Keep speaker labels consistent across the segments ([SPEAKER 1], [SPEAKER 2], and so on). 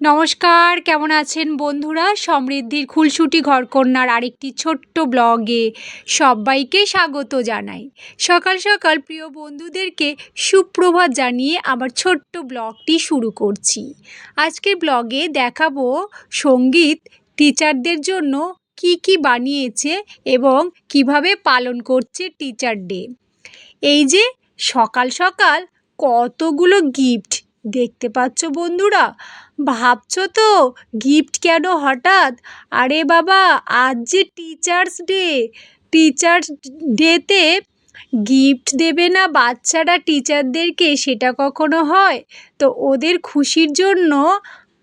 [SPEAKER 1] নমস্কার, কেমন আছেন বন্ধুরা? সমৃদ্ধির খুলসুটি ঘরকন্যার আরেকটি ছোট্ট ব্লগে সবাইকে স্বাগত জানাই। সকাল সকাল প্রিয় বন্ধুদেরকে সুপ্রভাত জানিয়ে আমার ছোট্ট ব্লগটি শুরু করছি। আজকের ব্লগে দেখাবো সংগীত টিচারদের জন্য কি কি বানিয়েছে এবং কীভাবে পালন করছে টিচার ডে এই যে সকাল সকাল কতগুলো গিফট দেখতে পাচ্ছ বন্ধুরা? ভাবছ তো গিফট কেন হঠাৎ? আরে বাবা, আজ যে টিচার্স ডে টিচার্স ডেতে গিফট দেবে না বাচ্চারা টিচারদেরকে সেটা কখনো হয়? তো ওদের খুশির জন্য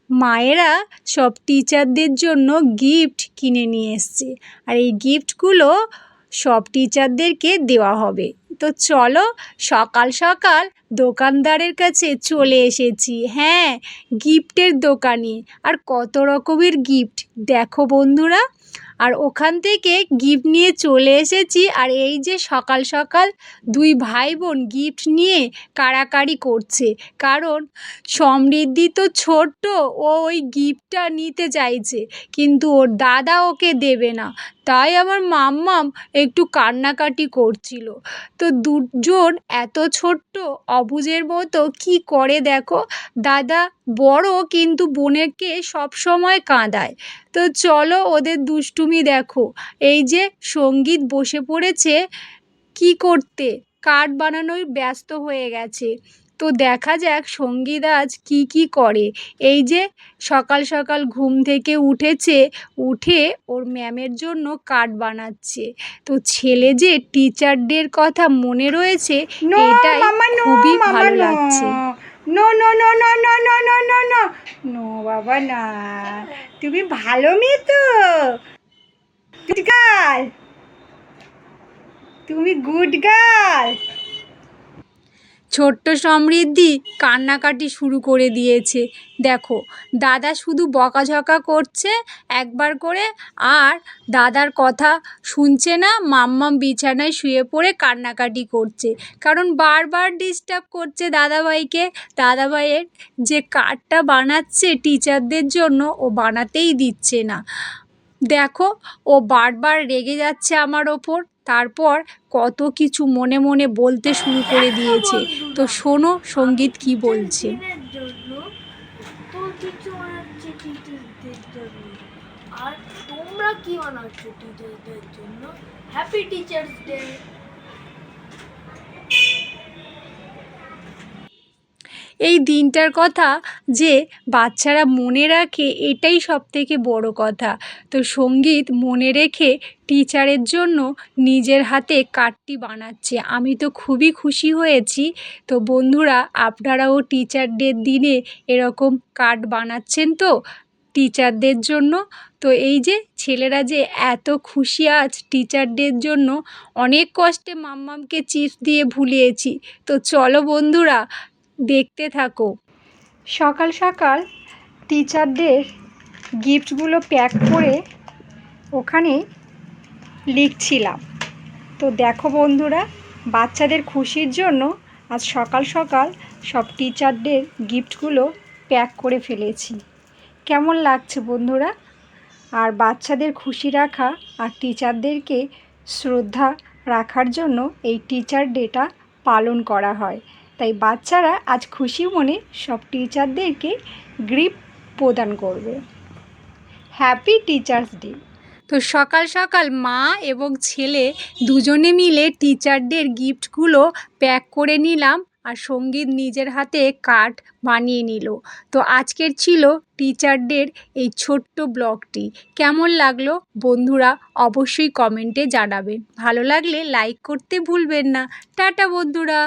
[SPEAKER 1] মায়েরা সব টিচারদের জন্য গিফট কিনে নিয়ে এসছে। আর এই গিফটগুলো সব টিচারদেরকে দেওয়া হবে। তো চলো সকাল সকাল দোকানদারের কাছে চলে এসেছি। হ্যাঁ গিফটের দোকানে। আর কত রকমের গিফট? দেখো বন্ধুরা আর ওখান থেকে গিফট নিয়ে চলে এসেছি। আর এই যে সকাল সকাল দুই ভাই বোন গিফট নিয়ে কাড়াকাড়ি করছে। কারণ সমৃদ্ধি তো ছোট্ট, ও ওই গিফটটা নিতে চাইছে। কিন্তু ওর দাদা ওকে দেবে না। তাই আমার মাম্মাম একটু কান্নাকাটি করছিল। তো দুজন এত ছোট্ট অবুজের মতো কি করে দেখো? দাদা বড় কিন্তু বোনেরকে সবসময় কাঁদায়। তো চলো ওদের দুষ্টুমি দেখো। এই যে সংগীত বসে পড়েছে কি করতে? কার্ড বানানোয় ব্যস্ত হয়ে গেছে। তো দেখা যাক সংগীত আজ কী কী করে। এই যে সকাল সকাল ঘুম থেকে উঠেছে উঠে ওর ম্যামের জন্য কার্ড বানাচ্ছে। তো ছেলে যে টিচারদের কথা মনে রয়েছে এটাই খুবই ভালো লাগছে।
[SPEAKER 2] No, no, no, no, no, no, no, no, no. No, বাবা না তুমি ভালো মেয়ে তো গুড গার্ল তুমি গুড গার্ল
[SPEAKER 1] ছোট্ট সমৃদ্ধি কান্নাকাটি শুরু করে দিয়েছে। দেখো, দাদা শুধু বকাঝকা করছে একবার করে আর দাদার কথা শুনছে না, মাম্মাম বিছানায় শুয়ে পড়ে কান্নাকাটি করছে। কারণ বারবার ডিস্টার্ব করছে দাদাভাইকে। দাদাভাইয়ের যে কার্ডটা বানাচ্ছে টিচারদের জন্য ও বানাতেই দিচ্ছে না। দেখো, ও বারবার রেগে যাচ্ছে আমার ওপর। তারপর কত কিছু মনে মনে বলতে শুরু করে দিয়েছে। তো শোনো, সংগীত কি বলছে?
[SPEAKER 3] আর তোমরা কি বানাচ্ছ টিচারদের জন্য? হ্যাপি টিচার্স ডে
[SPEAKER 1] এই দিনটার কথা যে বাচ্চারা মনে রাখে এটাই সব থেকে বড় কথা। তো সংগীত মনে রেখে টিচারের জন্য নিজের হাতে কার্ডটি বানাচ্ছে। আমি তো খুবই খুশি হয়েছি। তো বন্ধুরা, আপনারাও টিচার ডের দিনে এরকম কার্ড বানাচ্ছেন তো টিচারদের জন্য। তো এই যে ছেলেরা যে এত খুশি আজ টিচার ডের জন্য, অনেক কষ্টে মাম্মামকে চিপস দিয়ে ভুলিয়েছি। তো চলো বন্ধুরা দেখতে থাকো। সকাল সকাল টিচারদের গিফটগুলো প্যাক করে ওখানে লিখছিলাম। তো দেখো বন্ধুরা, বাচ্চাদের খুশির জন্য আজ সকাল সকাল সব টিচারদের গিফটগুলো প্যাক করে ফেলেছি। কেমন লাগছে বন্ধুরা? আর বাচ্চাদের খুশি রাখা আর টিচারদেরকে শ্রদ্ধা রাখার জন্য এই টিচার ডেটা পালন করা হয়। তাই বাচ্চারা আজ খুশি মনে সব টিচারদেরকে গ্রিপ প্রদান করবে। হ্যাপি টিচার্স ডে তো সকাল সকাল মা এবং ছেলে দুজনে মিলে টিচারদের গিফটগুলো প্যাক করে নিলাম আর সংগীত নিজের হাতে কার্ড বানিয়ে নিল। তো আজকের ছিল টিচারদের এই ছোট্ট ব্লগটি। কেমন লাগল বন্ধুরা অবশ্যই কমেন্টে জানাবেন। ভালো লাগলে লাইক করতে ভুলবেন না। টাটা বন্ধুরা!